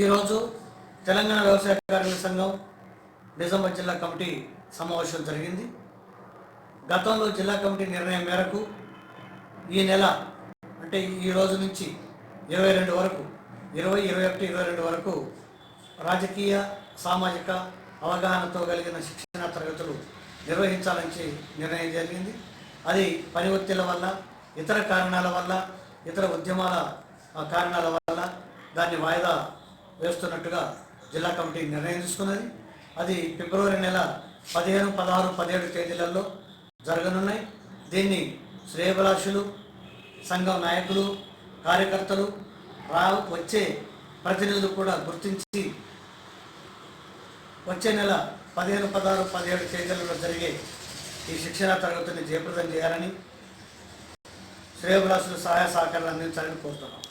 ఈరోజు తెలంగాణ వ్యవసాయ కార్మిక సంఘం నిజామాబాద్ జిల్లా కమిటీ సమావేశం జరిగింది. గతంలో జిల్లా కమిటీ నిర్ణయం మేరకు ఈ నెల అంటే ఈ రోజు నుంచి ఇరవై రెండు వరకు ఇరవై ఇరవై ఒకటి ఇరవై రెండు వరకు రాజకీయ సామాజిక అవగాహనతో కలిగిన శిక్షణ తరగతులు నిర్వహించాలని నిర్ణయం జరిగింది. అది పని ఒత్తిళ్ళ వల్ల ఇతర కారణాల వల్ల ఇతర ఉద్యమాల కారణాల వల్ల దాన్ని వాయిదా వేస్తున్నట్టుగా జిల్లా కమిటీ నిర్ణయం తీసుకున్నది. అది ఫిబ్రవరి నెల పదిహేను పదహారు పదిహేడు తేదీలలో జరగనున్నాయి. దీన్ని శ్రేయభిలాషులు సంఘం నాయకులు కార్యకర్తలు రా వచ్చే ప్రతినిధులు కూడా గుర్తించి వచ్చే నెల పదిహేను పదహారు పదిహేడు తేదీలలో జరిగే ఈ శిక్షణ తరగతిని జయప్రదం చేయాలని శ్రేయభిలాషులు సహాయ సహకారాలు అందించాలని కోరుతున్నాం.